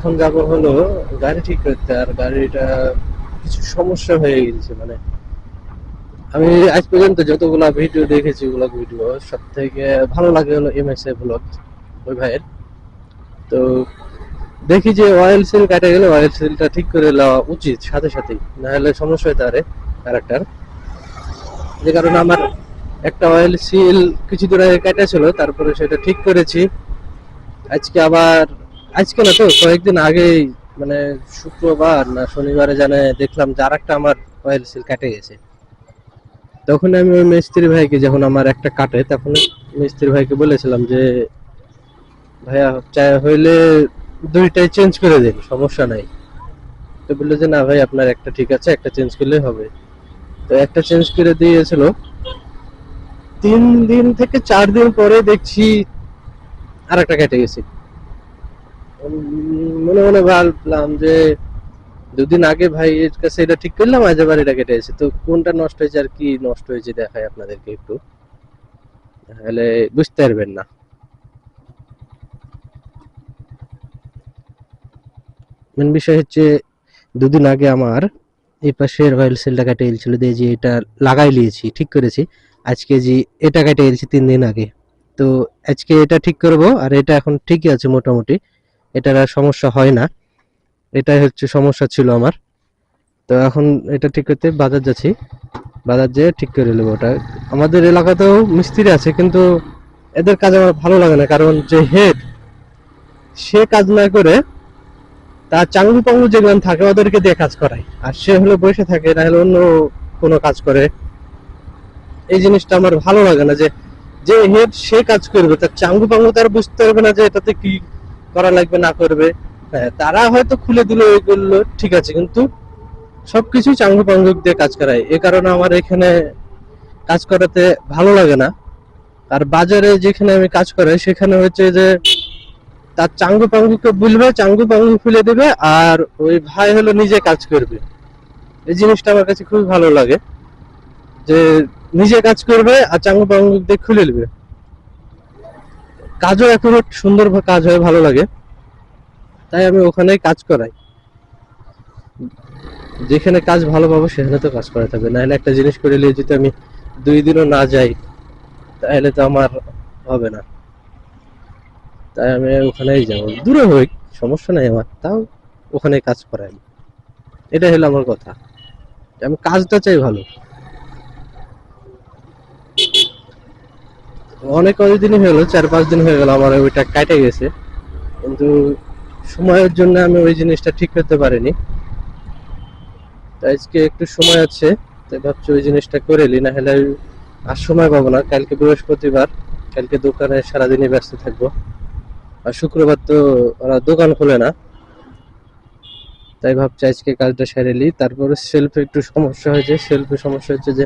এখন যাব হলো গাড়ি ঠিক করতে, আর গাড়িটা কিছু সমস্যা হয়ে গেছে মানে আমি আজ পর্যন্ত যতগুলা ভিডিও দেখেছি, ওগুলো ভিডিও সব থেকে ভালো লাগে হলো এম এস এ ব্লগ ওই ভাইয়ের। তো দেখি যে অয়েল সিল কাটে গেলে অয়েল সিলটা ঠিক করে নেওয়া উচিত সাথে সাথেই না হলে সমস্যা হতে পারে ক্যারেক্টার যে কারণে আমার একটা অয়েল সিল কিছু দূর আগে কাটা ছিল, তারপরে সেটা ঠিক করেছি। আজকে আবার আজকে না তো কয়েকদিন আগেই মানে শুক্রবার না শনিবারে জানে দেখলাম যে আর একটা আমার অয়েল সিল কাটে গেছে। তখন আমি ওই মিস্ত্রি ভাইকে যখন আমার একটা কাটে, তখন মিস্ত্রি ভাইকে বলেছিলাম যে, ভাইয়া, চাই হইলে দুইটাই চেঞ্জ করে দিন, সমস্যা নাই। তো বলল যে, না ভাই, আপনার একটা ঠিক আছে, একটা চেঞ্জ করলেই হবে। তো একটা চেঞ্জ করে দিয়েছিল। তিন দিন থেকে চার দিন পরে দেখছি আর একটা কেটে গেছে। মনে মনে ভাবলাম যে দুদিন আগে ভাই এর কাছে এটা ঠিক করলাম, আজ আবার এটা কেটে গেছে তো কোনটা নষ্ট হয়েছে আর কি নষ্ট হয়েছে দেখায় আপনাদেরকে একটু। তাহলে বুঝতে পারবেন না। মেন বিষয় হচ্ছে দুদিন আগে আমার এই পাশের অয়েল সেলটা কেটে গেছিল দিয়ে যে এটা লাগাই নিয়েছি, ঠিক করেছি। আজকে যে এটা কেটে গেছে তিন দিন আগে। তো আজকে এটা ঠিক করব আর এটা এখন ঠিকই আছে মোটামুটি। এটার আর সমস্যা হয় না। এটাই হচ্ছে সমস্যা ছিল আমার। তো এখন এটা ঠিক করতে বাজার যাচ্ছি। বাজার যেয়ে ঠিক করে নেব ওটা। আমাদের এলাকাতেও মিস্ত্রি আছে, কিন্তু এদের কাজ আমার ভালো লাগে না, কারণ যে হেড সে কাজ না করে তার চাঙ্গু পাঙ্গু যেগুলো থাকে ওদেরকে দিয়ে কাজ করায়। আর সে হলো বসে থাকে, না হলে অন্য কোনো কাজ করে। এই জিনিসটা আমার ভালো লাগে না যে যে হেড সে কাজ করবে, তার চাঙ্গু পাঙ্গু তার বুঝতে পারবে না যে এটাতে কি করা লাগবে, না করবে। হ্যাঁ তারা হয়তো খুলে দিল করল ঠিক আছে, কিন্তু সবকিছু চাঙ্গু পাঙ্গু দিয়ে কাজ করায়। এ কারণে আমার এখানে কাজ করাতে ভালো লাগে না। আর বাজারে যেখানে আমি কাজ করাই, সেখানে হচ্ছে যে তার চাঙ্গু পাঙ্গুকে বলবে চাঙ্গু পাঙ্গু খুলে দেবে, আর ওই ভাই হলো নিজে কাজ করবে। এই জিনিসটা আমার কাছে খুবই ভালো লাগে, যে নিজে কাজ করবে আর চাঙ্গু পাঙ্গু দিয়ে খুলে নেবে কাজও এখন সুন্দর কাজ হয়, ভালো লাগে। তাই আমি ওখানেই কাজ করাই। যেখানে কাজ ভালো পাবো, সেখানে তো কাজ করাতে হবে নাহলে একটা জিনিস করে নিয়ে যদি আমি দুই দিনও না যাই, তাহলে তো আমার হবে না। তাই আমি ওখানেই যাব। দূরে হই সমস্যা নাই আমার, তাও ওখানে কাজ করাই এটা হলো আমার কথা। আমি কাজটা চাই ভালো। অনেক হয়ে গেলো, চার পাঁচ দিন হয়ে গেল আমার ওইটা কাটে গেছে। কিন্তু সময়ের জন্য আমি ওই জিনিসটা ঠিক করতে পারিনি। আজকে একটু সময় আছে, তাই ভাবছি ওই জিনিসটা করে নি, না হলে আর সময় পাবো না। কালকে বৃহস্পতিবার, কালকে দোকানে সারাদিনই ব্যস্ত থাকব। আর শুক্রবার তো ওরা দোকান খোলে না। তাই ভাবছি আজকে কাজটা সেরে নি। তারপরে সেলফে একটু সমস্যা হয়েছে, সেলফে সমস্যা হচ্ছে যে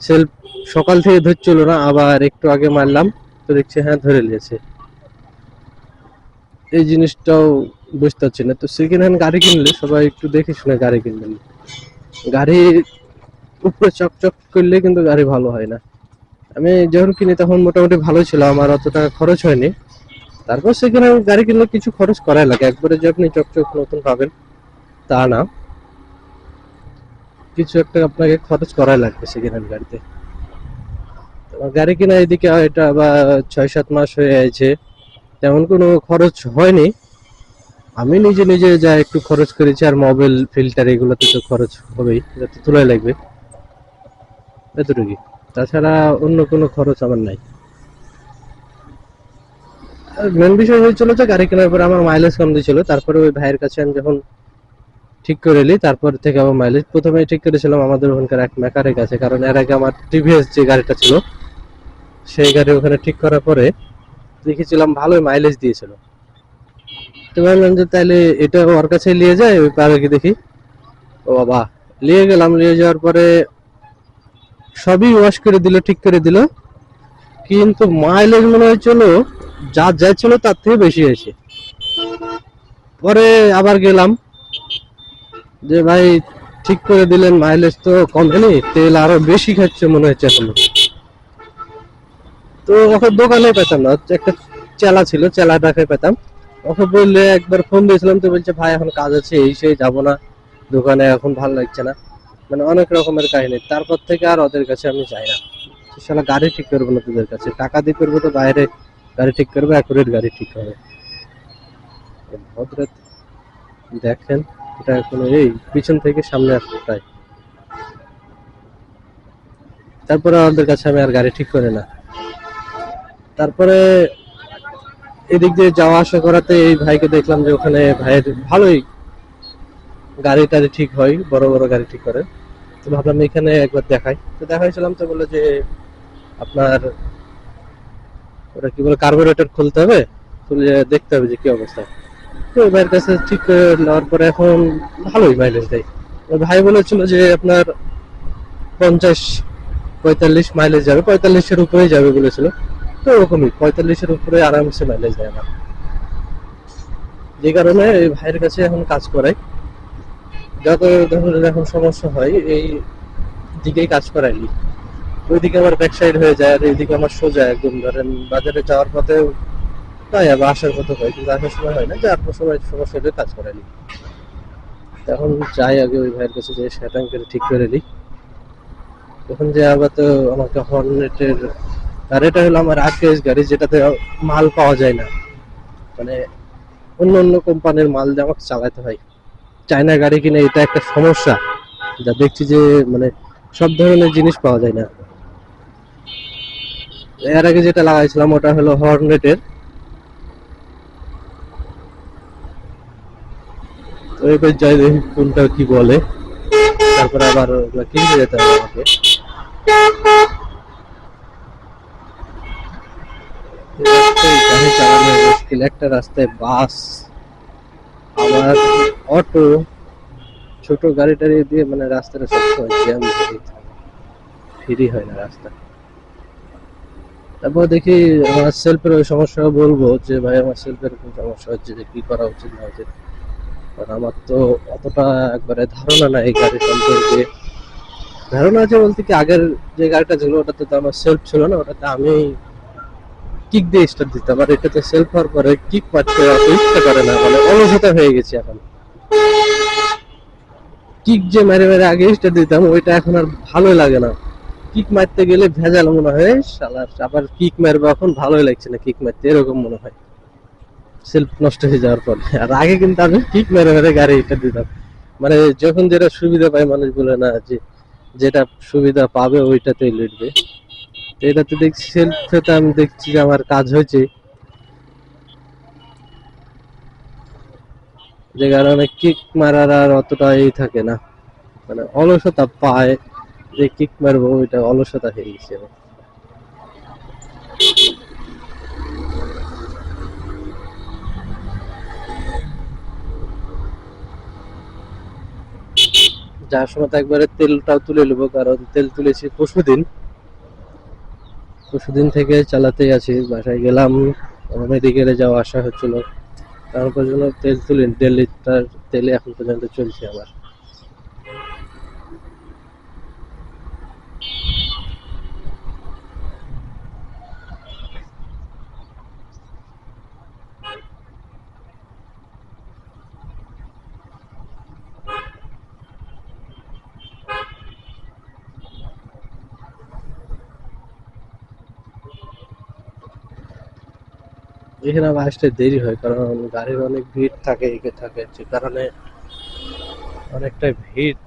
সেলফ সকাল থেকে ধরছিল না, আবার একটু আগে মারলাম, তো দেখছি হ্যাঁ ধরে নিয়েছে। এই জিনিসটাও বুঝতে পারছি না। তো সেকেন্ড হ্যান্ড গাড়ি কিনলে সবাই একটু দেখে শুনে গাড়ি কিনবেন। গাড়ি উপরে চকচক করলে কিন্তু গাড়ি ভালো হয় না। আমি যখন কিনি তখন মোটামুটি ভালো ছিল, আমার অত টাকা খরচ হয়নি। তারপর সেখানে গাড়ি কিনলে কিছু খরচ করাই লাগে। একবারে যে আপনি চকচক নতুন পাবেন, তা না। কিছু একটা আপনাকে খরচ করাই লাগবে সেকেন্ড হ্যান্ড গাড়িতে গাড়ি কেনা এদিকে এটা বা ছয় সাত মাস হয়ে আছে। তেমন কোনো খরচ হয়নি। আমি নিজে নিজে যা একটু খরচ করেছি, আর মোবাইল ফিল্টার এগুলোতে তো খরচ হবেই যাতে তোলাই লাগবে। এতটুকুই। তাছাড়া অন্য কোনো খরচ আমার নাই। মেন বিষয় হয়েছিল যে গাড়ি কেনার পরে আমার মাইলেজ কম দিয়েছিল, তারপরে ওই ভাইয়ের কাছে আমি যখন ঠিক করে নিই, তারপর থেকে আমার মাইলেজ প্রথমে ঠিক করেছিলাম আমাদের ওখানকার এক মেকারের কাছে কারণ এর আগে আমার টিভিএস যে গাড়িটা ছিল, সেই গাড়ি ওখানে ঠিক করার পরে দেখেছিলাম ভালোই মাইলেজ দিয়েছিল। তো ভাবলাম যে তাহলে এটা ওর কাছে নিয়ে যায় ওই পারে কি দেখি। ও বাবা, নিয়ে গেলাম, নিয়ে যাওয়ার পরে সবই ওয়াশ করে দিল, ঠিক করে দিল। কিন্তু মাইলেজ মনে হয়েছিল, যা যা ছিল তার থেকে বেশি হয়েছে। পরে আবার গেলাম যে ভাই, ঠিক করে দিলেন মাইলেজ তো কমেনি তেল আরও বেশি খাচ্ছে মনে হচ্ছে এখন। তো ওকে দোকানে পেতাম না একটা চেলা ছিল, চেলাটাকে পেতাম। ওকে বললে একবার ফোন দিয়েছিলাম, তো বলছে, ভাই, এখন কাজ আছে, এই সেই যাব না, দোকানে এখন ভালো লাগছে না। মানে অনেক রকমের কাহিনী, তারপর থেকে আর ওদের কাছে আমি যাই না। শালা গাড়ি ঠিক করব না তোদের কাছে, টাকা দিয়ে করব তো বাইরে গাড়ি ঠিক করব, অ্যাকুরেট গাড়ি ঠিক হবে। ভদ্র দেখেন। এটা এখন এই পিছন থেকে সামনে আসছে তাই তারপরে ওদের কাছে আমি আর গাড়ি ঠিক করে না। তারপরে এদিক দিয়ে যাওয়া আসা করাতে এই ভাইকে দেখলাম যে ওখানে ভাইয়ের ভালোই গাড়ি টাড়ি ঠিক হয়, বড় বড় গাড়ি ঠিক করে। তো ভাবলাম এখানে একবার দেখাই। তো দেখাইছিলাম তো বলল যে আপনার ওটা কি বলে কার্বোরেটর খুলতে হবে? খুলে দেখতে হবে যে কি অবস্থা। তো ভাইয়ের কাছে ঠিক নেওয়ার পরে এখন ভালোই মাইলেজ দেয়। ভাই বলেছিল যে আপনার পঞ্চাশ, পঁয়তাল্লিশ মাইলেজ যাবে, পঁয়তাল্লিশের উপরেই যাবে বলেছিল। তো ওরকমই, পঁয়তাল্লিশের উপরে আরামসে মাইলেজ দেয় আমার যে কারণে এই ভাইয়ের কাছে এখন কাজ করাই। যত ধরনের এখন সমস্যা হয়, এই দিকেই কাজ করাইলি। ওইদিকে আমার ব্যাক সাইড হয়ে যায়, আর এইদিকে আমার সোজা একদম। ধরেন বাজারে যাওয়ার পথে তাই আবার আসার কথা হয় কিন্তু আসার সময় হয় না যে আপনার সময় সমস্যা হলে কাজ করাইলি এখন যাই আগে ওই ভাইয়ের কাছে যে সেটা করে ঠিক করে দিই তখন যে আবার তো আমাকে হর্নেটের আর এটা হলো আমার আরকেএস গাড়ি, যেটাতে মাল পাওয়া যায় না। মানে অন্য অন্য কোম্পানির মাল দিয়ে আমাকে চালাতে হয়। চায়না গাড়ি কিনে এটা একটা সমস্যা, যা দেখছি যে মানে সব ধরনের জিনিস পাওয়া যায় না। এর আগে যেটা লাগাইছিলাম, ওটা হলো হর্নেটের তো যাই দেখি কোনটা কি বলে। তারপরে আবার কিনতে যেতে হবে আমাকে। একটা রাস্তায় বাস, আবার অটো, ছোট গাড়ি টাড়ি দিয়ে মানে রাস্তাটা সবসময় জ্যাম ফ্রি হয় না রাস্তা। তারপর দেখি আমার সেলফের ওই সমস্যা বলব যে, ভাই, আমার সেলফের খুব সমস্যা হচ্ছে যে, কি করা উচিত না উচিত। কারণ আমার তো অতটা একবারে ধারণা নাই গাড়ি সম্পর্কে। ধারণা আছে বলতে কি, আগের যে গাড়িটা ছিল, ওটাতে তো আমার সেলফ ছিল না, ওটাতে আমি কিক দিয়ে স্টার্ট দিতাম। আর এটাতে সেলফ হওয়ার পরে কিক পাচ্ছে ইচ্ছা করে না মানে অলসতা হয়ে গেছে এখন। কিক যে মেরে মেরে আগে স্টার্ট দিতাম, ওইটা এখন আর ভালো লাগে না। কিক মারতে গেলে ভেজাল মনে হয় আবার কিক মারবো এখন ভালোই লাগছে না কিক মারতে, এরকম মনে হয়। সেলফ নষ্ট হয়ে যাওয়ার পরে। আর আগে কিন্তু আমি কিক মেরে মেরে গাড়ি স্টার্ট দিতাম। মানে যখন যেটা সুবিধা পায় মানুষ বলে না যে, যেটা সুবিধা পাবে ওইটাতেই লুটবে। তো এটাতে দেখছি সেলফে আমি দেখছি যে আমার কাজ হয়েছে। যে কারণে কিক মারার আর অতটা এই থাকে না। মানে অলসতা পায় যে কিক মারবো, ওইটা অলসতা হয়ে গেছে। যাওয়ার সময় তো একবারে তেলটাও তুলে নেব, কারণ তেল তুলেছি পরশুদিন। পরশুদিন থেকে চালাতেই আছি, বাসায় গেলাম মেডিকেলে যাওয়া আসা হচ্ছিল। তারপর পর্যন্ত তেল তুলিনি দেড় লিটার তেলে এখন পর্যন্ত চলছে আমার। এখানে আবার আসতে দেরি হয়, কারণ গাড়ির অনেক ভিড় থাকে, একে থাকে, যে কারণে অনেকটা ভিড়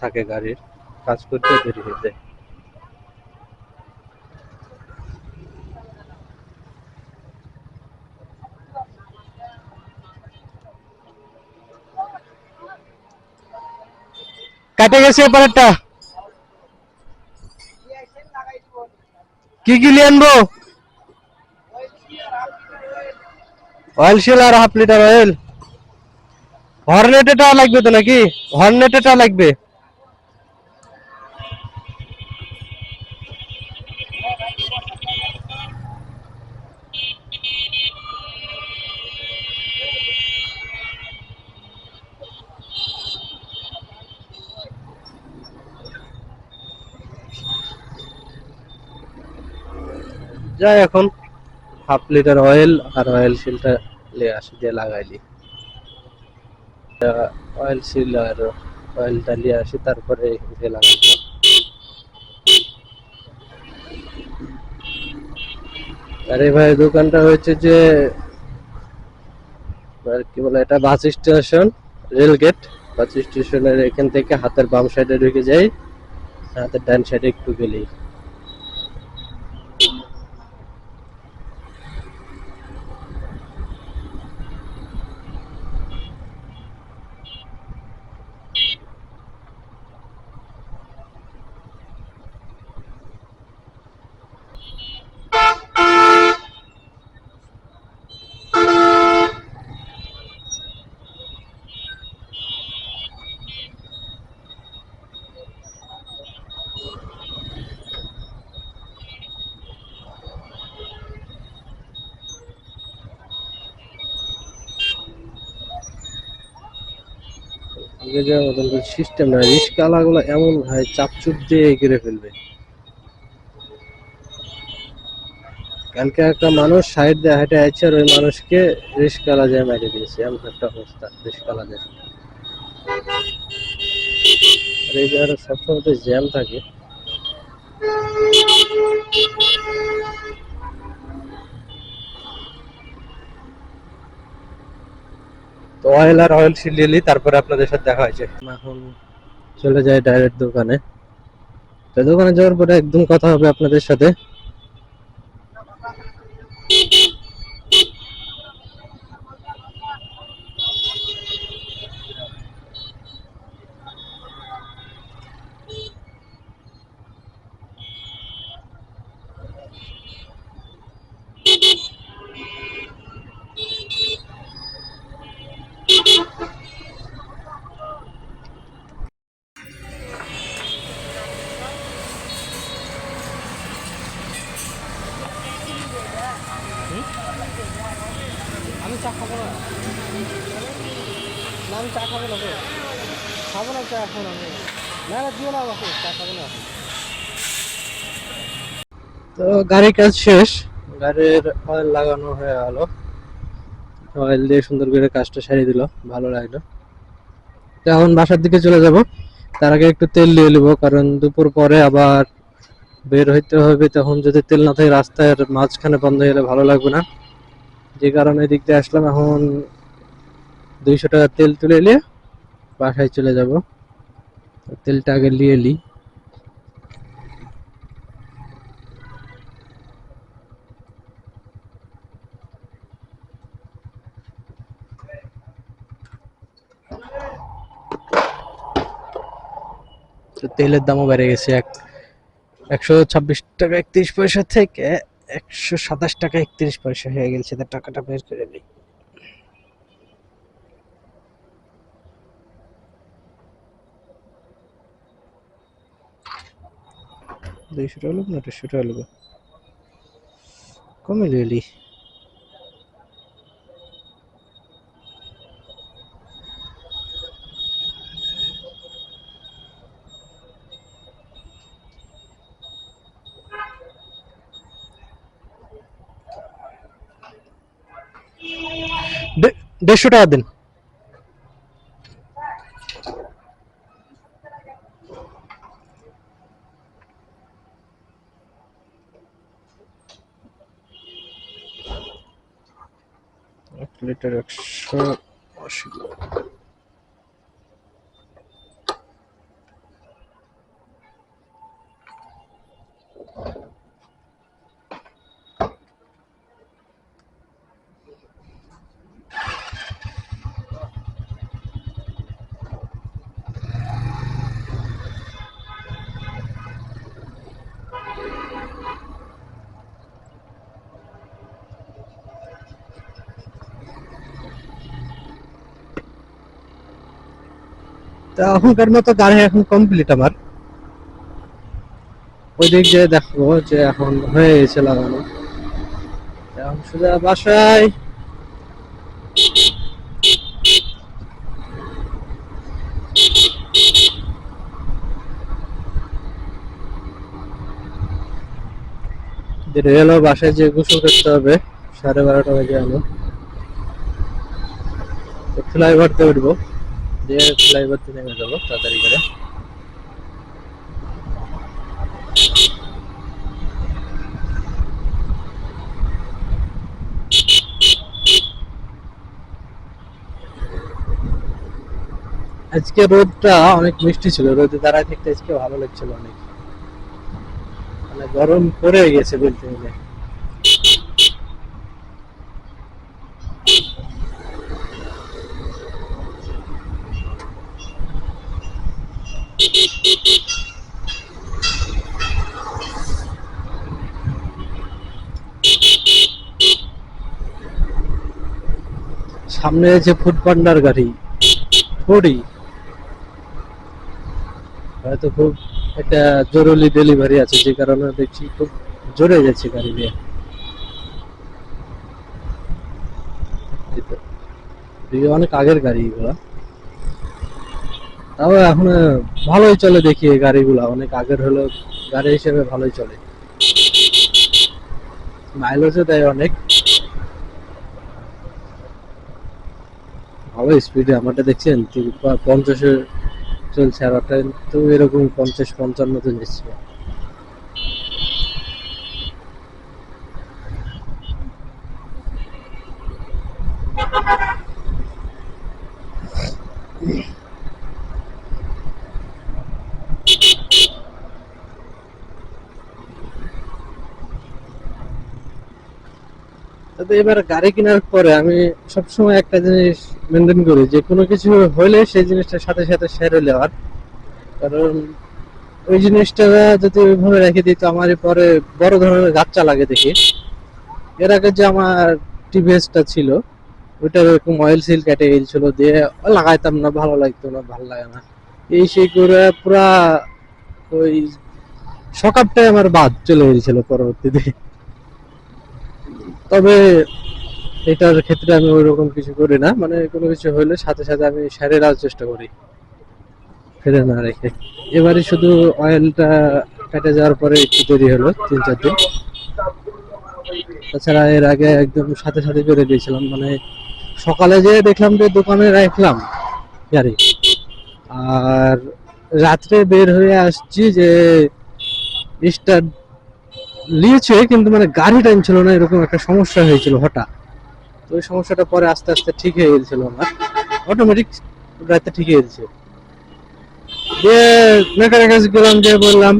থাকে গাড়ির, কাজ করতে দেরি হয়ে যায়। কাটে গেছে এপারেরটা। কি কি নিয়ে আনব? অয়েল শিল আর হাফ লিটার অয়েল। হর্নেটেটা লাগবে তো নাকি? হর্নেটেটা লাগবে। যাই এখন। হাফ লিটার অয়েল আর অয়েল আসি, দিয়ে লাগাইলি অয়েল সিল আর অয়েলটা নিয়ে আসি, তারপরে লাগাইবো আরে ভাই, দোকানটা হচ্ছে যে আর কি বলে এটা, bus station, rail gate. Bus স্টেশনের এখান থেকে হাতের বাম সাইডে ঢুকে যাই, হাতের ডান সাইডে একটু গেলেই। যে মতন সিস্টেম না রিস্কালাগুলো এমন হয় চাপচুপ দিয়ে এগিয়ে ফেলবে। কালকে একটা মানুষ সাইড দিয়ে হেঁটে আছে আর ওই মানুষকে রিস্কালা যায় মেরে দিয়েছে। এমন একটা অবস্থা রিস্কালাদের আর এই জায়গাটা সবসময় জ্যাম থাকে। অয়েল আর অয়েল সিলিয়ে তারপরে আপনাদের সাথে দেখা হয়েছে। এখন চলে যায় ডাইরেক্ট দোকানে। তো দোকানে যাওয়ার পরে একদম কথা হবে আপনাদের সাথে আমি চা খাব না। না আমি চা খাব না খাব না চা এখন আমি। না না দিও না আমাকে চা খাব না। তো গাড়ির কাজ শেষ। গাড়ির অয়েল লাগানো হয়ে গেল। অয়েল দিয়ে সুন্দর করে কাজটা সারিয়ে দিল ভালো লাগল। তো এখন বাসার দিকে চলে যাব। তার আগে একটু তেল নিয়ে নেব কারণ দুপুর পরে আবার বের হইতে হবে। তখন যদি তেল না থাকে রাস্তার মাঝখানে বন্ধ হয়ে গেলে ভালো লাগবে না। যে কারণে এদিক দিয়ে আসলাম, এখন দুইশো টাকা তেল তুলে নিয়ে বাসায় চলে যাব। তেলটা আগে নিয়ে নিই তেলের দামও বেড়ে গেছে এক একশো ছাব্বিশ টাকা একত্রিশ পয়সা থেকে একশো সাতাশ টাকা একত্রিশ পয়সা হয়ে গেছে তার টাকাটা বের করে নিই। দুইশো টাকা লোক না, দেড়শো টাকা লোক। কমে লিলি দেড়শো টাকা দিন। এক লিটার একশো আশি তা এখনকার মতো গাড়ি এখন কমপ্লিট আমার। ওই দিক দিয়ে দেখব যে এখন হয়ে গেছে লাগানো। এখন সোজা বাসায়। রেলও বাসায় যে গোসল করতে হবে, সাড়ে বারোটা বাজে তো ফ্লাইওভারতে উঠবো নেমে তাড়াতাড়ি করে। আজকে রোদটা অনেক মিষ্টি ছিল, রোদে দাঁড়ায় থাকতে আজকে ভালো লাগছিল অনেক। মানে গরম পড়ে গেছে বলতে গেলে। সামনে আছে ফুড পান্ডার গাড়ি। ফুডি হয়তো খুব একটা জরুরি ডেলিভারি আছে, যে কারণে দেখছি খুব জোরে যাচ্ছে গাড়ি দিয়ে অনেক আগের গাড়ি তাও এখন ভালোই চলে দেখি এই গাড়িগুলা। অনেক আগের হলো গাড়ি হিসেবে ভালোই চলে। মাইলেজও দেয় অনেক। ভালো স্পিডে আমারটা দেখছেন পঞ্চাশে চলছে আর ওটা তো এরকম পঞ্চাশ, পঞ্চান্ন তে যাচ্ছে তবে এবার গাড়ি কেনার পরে আমি সবসময় একটা জিনিস মেনটেন করি। যে কোনো কিছু হলে সেই জিনিসটার সাথে সাথে সেরে নেওয়ার কারণ ওই জিনিসটা যদি ওইভাবে রেখে দিই, তো আমার পরে বড় ধরনের গাচ্চা লাগে দেখি। এর আগে যে আমার টিভিএসটা ছিল, ওইটা এরকম অয়েল সিল কেটে গেছিল দিয়ে লাগাইতাম না, ভালো লাগতো না, ভালো লাগে না। এই সেই করে পুরা ওই সকাপটাই আমার বাদ চলে গেছিল পরবর্তীতে। তবে এটার ক্ষেত্রে আমি ওইরকম কিছু করি না। মানে কোনো কিছু হলে সাথে সাথে আমি সারে দেওয়ার চেষ্টা করি। ফেলে না রেখে। এবারে শুধু অয়েলটা কেটে যাওয়ার পরে একটু দেরি হলো, তিন, চার দিন। তাছাড়া এর আগে একদম সাথে সাথে করে দিয়েছিলাম। মানে সকালে যেয়ে দেখলাম যে দোকানে রাখলাম গাড়ি। আর রাত্রে বের হয়ে আসছি যে স্টার্ট নিয়েছে কিন্তু মানে গাড়ি টাইম ছিল না, এরকম একটা সমস্যা হয়েছিল হঠাৎ। তো ওই সমস্যাটা পরে আস্তে আস্তে ঠিক হয়ে গেছিল আমার। অটোমেটিক রাতে ঠিক হয়ে গেছে। দিয়ে মেকারের কাছে গেলাম যে বললাম,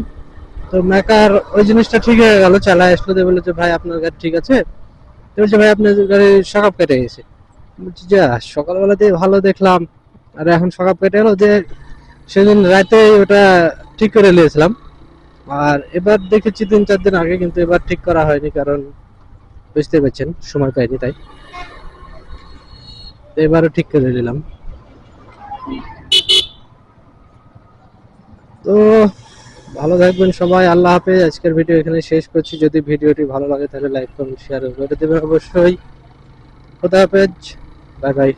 তো মেকার ওই জিনিসটা ঠিক হয়ে গেল, চালায় আসলো। দিয়ে বলে যে, ভাই, আপনার গাড়ি ঠিক আছে? তো বলছে, ভাই, আপনার গাড়ি সকাপ কেটে গেছে। বলছি, যা সকালবেলাতে ভালো দেখলাম। আর এখন সকাপ কেটে গেলো যে সেদিন রাতে ওটা ঠিক করে নিয়েছিলাম। আর এবার দেখেছি তিন চার দিন আগে, কিন্তু এবার ঠিক করা হয়নি, কারণ বুঝতে পারছেন, সময় পাইনি তাই। এবারও ঠিক করে নিলাম। তো ভালো থাকবেন সবাই, আল্লাহ হাফেজ। আজকের ভিডিও এখানে শেষ করছি। যদি ভিডিওটি ভালো লাগে তাহলে লাইক করুন শেয়ার করে দেবেন অবশ্যই। খোদা হাফেজ। Bye bye.